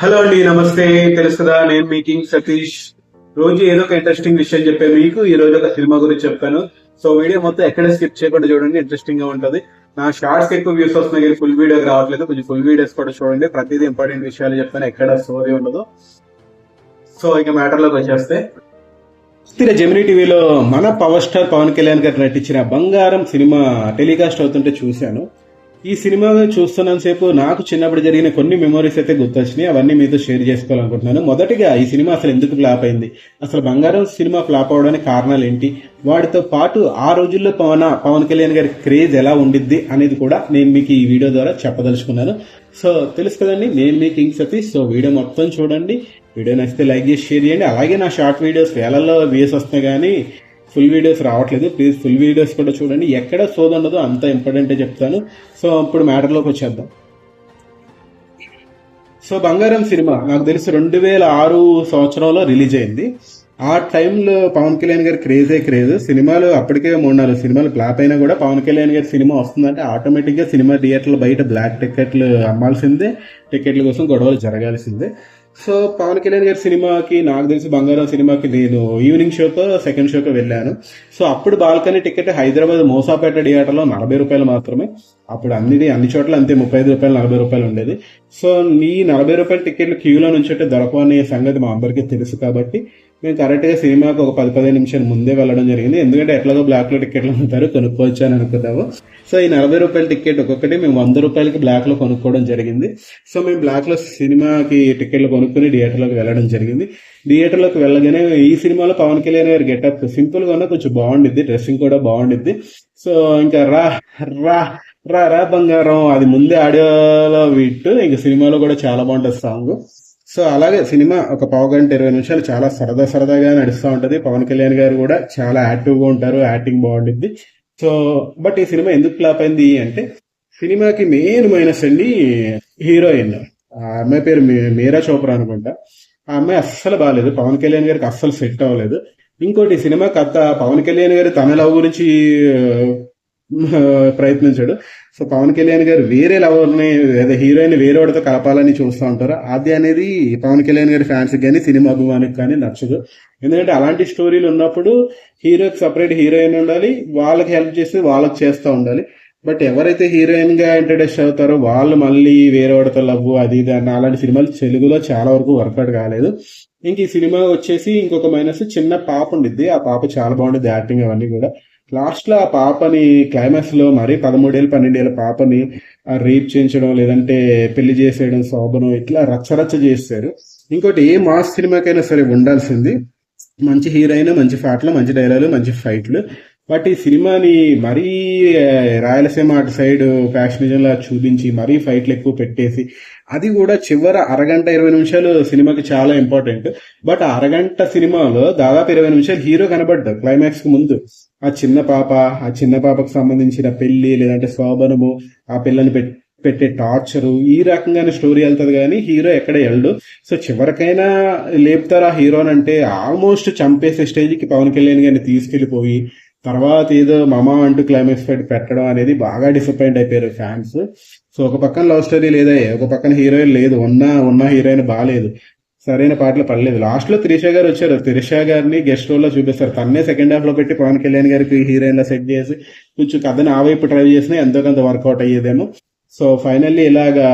Hello అండి నమస్తే. తెలుసు కదా నేను మీ కింగ్ సతీష్. రోజు ఏదో ఒక ఇంట్రెస్టింగ్ విషయం చెప్పాను మీకు ఈ రోజు ఒక సినిమా గురించి చెప్పాను. సో వీడియో మొత్తం ఎక్కడ స్కిప్ చేయకుండా చూడండి ఇంట్రెస్టింగ్గా ఉంటుంది. నా షార్ట్స్ ఎక్కువ వ్యూస్ వస్తున్నాయి కానీ ఫుల్ వీడియో రావట్లేదు. కొంచెం ఫుల్ వీడియోస్ కూడా చూడండి. ప్రతిదీ ఇంపార్టెంట్ విషయాలు చెప్పాను ఎక్కడ స్టోరీ ఉండదు. సో ఇక మ్యాటర్లోకి వచ్చేస్తే స్థిర జమినీ టీవీలో మన పవర్ స్టార్ పవన్ కళ్యాణ్ గారు నటించిన బంగారం సినిమా టెలికాస్ట్ అవుతుంటే చూశాను. ఈ సినిమా చూస్తున్నంత సేపు నాకు చిన్నప్పుడు జరిగిన కొన్ని మెమరీస్ అయితే గుర్తొచ్చినాయి. అవన్నీ మీతో షేర్ చేసుకోవాలనుకుంటున్నాను. మొదటిగా ఈ సినిమా అసలు ఎందుకు ఫ్లాప్ అయింది? అసలు బంగారం సినిమా ఫ్లాప్ అవడానికి కారణాలు ఏంటి? వాటితో పాటు ఆ రోజుల్లో పవన్ పవన్ కళ్యాణ్ గారి క్రేజ్ ఎలా ఉండిద్ది అనేది కూడా నేను మీకు ఈ వీడియో ద్వారా చెప్పదలుచుకున్నాను. సో తెలుసు కదండి నేను మీ కింగ్ సతీష్ సో వీడియో మొత్తం చూడండి. వీడియో నచ్చితే లైక్ చేసి షేర్ చేయండి. అలాగే నా షార్ట్ వీడియోస్ వేలల్లో వ్యూస్ వస్తున్నాయి కానీ ఫుల్ వీడియోస్ రావట్లేదు. ప్లీజ్ ఫుల్ వీడియోస్ కూడా చూడండి. ఎక్కడ సోద ఉండదో అంత ఇంపార్టెంటే చెప్తాను. సో ఇప్పుడు మ్యాటర్లోకి వచ్చేద్దాం. సో బంగారం సినిమా నాకు తెలిసి రెండు వేల ఆరు సంవత్సరంలో రిలీజ్ అయింది. ఆ టైంలో పవన్ కళ్యాణ్ గారి క్రేజే క్రేజ్ సినిమాలు అప్పటికే మూడు నాలుగు సినిమాలు ఫ్లాప్ అయినా కూడా పవన్ కళ్యాణ్ గారి సినిమా వస్తుందంటే ఆటోమేటిక్గా సినిమా థియేటర్లు బయట బ్లాక్ టికెట్లు అమ్మాల్సిందే. టికెట్ల కోసం గొడవలు జరగాల్సిందే. సో పవన్ కళ్యాణ్ గారి సినిమాకి నాకు తెలిసి బంగారం సినిమాకి నేను ఈవినింగ్ షోకో సెకండ్ షోకో వెళ్ళాను. సో అప్పుడు బాల్కనీ టికెట్ హైదరాబాద్ మోసాపేట థియేటర్లో నలభై రూపాయలు మాత్రమే. అప్పుడు అన్ని అన్ని చోట్ల అంతే ముప్పై ఐదు రూపాయలు నలభై రూపాయలు ఉండేది. సో నీ నలభై రూపాయల టికెట్లు క్యూలో నుంచి దొరకవు అనే సంగతి మా అందరికీ తెలుసు కాబట్టి మేము కరెక్ట్గా సినిమాకి ఒక పది పదిహేను నిమిషాలు ముందే వెళ్ళడం జరిగింది. ఎందుకంటే ఎట్లాగో బ్లాక్లో టికెట్లు ఉంటారు కొనుక్కోవచ్చు అని అనుకున్నాము సో ఈ నలభై రూపాయల టికెట్ ఒక్కొక్కటి మేము వంద రూపాయలకి బ్లాక్లో కొనుక్కోవడం జరిగింది. సో మేము బ్లాక్లో సినిమాకి టికెట్లు కొనుక్కుని థియేటర్లోకి వెళ్ళడం జరిగింది. థియేటర్లోకి వెళ్ళగానే ఈ సినిమాలో పవన్ కళ్యాణ్ గారి గెటప్ సింపుల్గా ఉన్నా కొంచెం బాగుండిద్ది డ్రెస్సింగ్ కూడా బాగుండిద్ది. సో ఇంకా రా రా రా రా బంగారం అది ముందే ఆడియోలో విట్టు ఇంకా సినిమాలో కూడా చాలా బాగుంటుంది సాంగ్. సో అలాగే సినిమా ఒక పావు గంట ఇరవై నిమిషాలు చాలా సరదా సరదాగా నడుస్తూ ఉంటుంది. పవన్ కళ్యాణ్ గారు కూడా చాలా యాక్టివ్గా ఉంటారు. యాక్టింగ్ బాగుంటుంది సో బట్ ఈ సినిమా ఎందుకు ఫ్లాప్ అయింది అంటే సినిమాకి మెయిన్ మైనస్ అండి హీరోయిన్. ఆ అమ్మాయి పేరు మీరా చోప్రా అనుకుంటా. ఆ అమ్మాయి అస్సలు బాగాలేదు పవన్ కళ్యాణ్ గారికి అస్సలు సెట్ అవ్వలేదు. ఇంకోటి ఈ సినిమా కథ పవన్ కళ్యాణ్ గారు తన లవ్ గురించి ప్రయత్నించాడు. సో పవన్ కళ్యాణ్ గారు వేరే లవర్ని అదే హీరోయిన్ వేరే వాడితో కలపాలని చూస్తూ ఉంటారు. అది అనేది పవన్ కళ్యాణ్ గారి ఫ్యాన్స్కి కానీ సినిమా అభిమానికి కానీ నచ్చదు. ఎందుకంటే అలాంటి స్టోరీలు ఉన్నప్పుడు హీరోకి సపరేట్ హీరోయిన్ ఉండాలి వాళ్ళకి హెల్ప్ చేసి వాళ్ళకి చేస్తూ ఉండాలి. బట్ ఎవరైతే హీరోయిన్గా ఇంట్రడ్యూస్ అవుతారో వాళ్ళు మళ్ళీ వేరే వాడితో లవ్ అది ఇది అన్న అలాంటి సినిమాలు తెలుగులో చాలా వరకు వర్కౌట్ కాలేదు. ఇంక ఈ సినిమా వచ్చేసి ఇంకొక మైనస్ చిన్న పాప ఉండిద్ది. ఆ పాప చాలా బాగుండేది యాక్టింగ్ అవన్నీ కూడా. లాస్ట్లో ఆ పాపని క్లైమాక్స్లో మరి పదమూడేళ్ళు పన్నెండేళ్ళ పాపని రేప్ చేయించడం లేదంటే పెళ్ళి చేసేయడం శోభనం ఇట్లా రచ్చరచ్చ చేస్తారు. ఇంకోటి ఏ మాస్ సినిమాకైనా సరే ఉండాల్సింది. మంచి హీరోయిన్ మంచి పాటలు మంచి డైలాగులు మంచి ఫైట్లు. బట్ ఈ సినిమాని మరీ రాయలసీమ అటు సైడ్ ఫ్యాషనిజంలా చూపించి మరీ ఫైట్లు ఎక్కువ పెట్టేసి అది కూడా చివర అరగంట ఇరవై నిమిషాలు సినిమాకి చాలా ఇంపార్టెంట్. బట్ ఆ అరగంట సినిమాలో దాదాపు ఇరవై నిమిషాలు హీరో కనబడ్డాడు క్లైమాక్స్కి ముందు. ఆ చిన్న పాప ఆ చిన్న పాపకు సంబంధించిన పెళ్ళి లేదంటే శోభనము ఆ పిల్లని పెట్ పెట్టే టార్చరు ఈ రకంగానే స్టోరీ వెళ్తుంది కానీ హీరో ఎక్కడ వెళ్ళడు. సో చివరికైనా లేపుతారు ఆ హీరోని అంటే ఆల్మోస్ట్ చంపేసే స్టేజ్కి పవన్ కళ్యాణ్ గారిని తీసుకెళ్ళిపోయి తర్వాత ఏదో మమ అంటూ క్లైమాక్స్ ఫైట్ పెట్టడం అనేది బాగా డిసప్పాయింట్ అయిపోయారు ఫ్యాన్స్ సో ఒక పక్కన లవ్ స్టోరీ లేదా ఒక పక్కన హీరోయిన్ లేదు ఉన్న ఉన్న హీరోయిన్ బాగాలేదు సరైన పాటలు పడలేదు. లాస్ట్లో త్రిష గారు వచ్చారు. త్రిష గారిని గెస్ట్ రోల్లో చూపిస్తారు. తన్నే సెకండ్ హాఫ్లో పెట్టి పవన్ కళ్యాణ్ గారికి హీరోయిన్లో సెట్ చేసి కొంచెం కథని ఆ వైపు ట్రై చేసినా ఎంతో కొంత వర్కౌట్ అయ్యేదేమో. సో ఫైనల్లీ ఇలాగా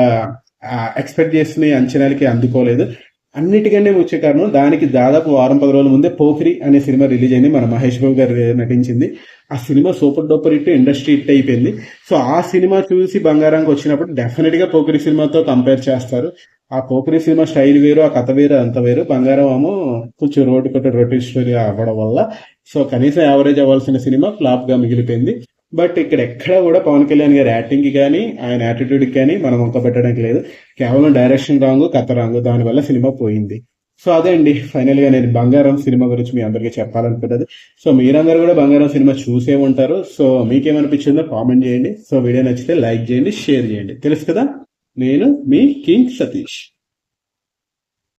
ఎక్స్పెక్ట్ చేసిన అంచనాలకి అందుకోలేదు. అన్నిటికంటే వచ్చే కారణం దానికి దాదాపు వారం పది రోజుల ముందే పోఖరి అనే సినిమా రిలీజ్ అయింది. మన మహేష్ బాబు గారు నటించింది. ఆ cinema super duper hit industry hit అయిపోయింది. సో ఆ సినిమా చూసి బంగారానికి వచ్చినప్పుడు డెఫినెట్గా సినిమాతో కంపేర్ చేస్తారు. ఆ పోఖరి సినిమా స్టైల్ వేరు ఆ కథ వేరు అంత వేరు. బంగారం ఏమో కొంచెం రోడ్డు కొట్ట రొటీన్ స్టోరీ అవ్వడం వల్ల. సో కనీసం యావరేజ్ అవ్వాల్సిన సినిమా ఫ్లాప్గా మిగిలిపోయింది. బట్ ఇక్కడ ఎక్కడ కూడా పవన్ కళ్యాణ్ గారి యాక్టింగ్కి కానీ ఆయన యాటిట్యూడ్కి కానీ మనం వంక పెట్టడానికి లేదు. కేవలం డైరెక్షన్ రాంగ్ కథ రాంగ్ దానివల్ల సినిమా పోయింది. సో అదే అండి. ఫైనల్గా నేను బంగారం సినిమా గురించి మీ అందరికీ చెప్పాలనుకుంటుంది సో మీరందరూ కూడా బంగారం సినిమా చూసే ఉంటారు. సో మీకేమనిపించిందో కామెంట్ చేయండి. సో వీడియో నచ్చితే లైక్ చేయండి షేర్ చేయండి. తెలుసు కదా? నేను మీ కింగ్ సతీష్.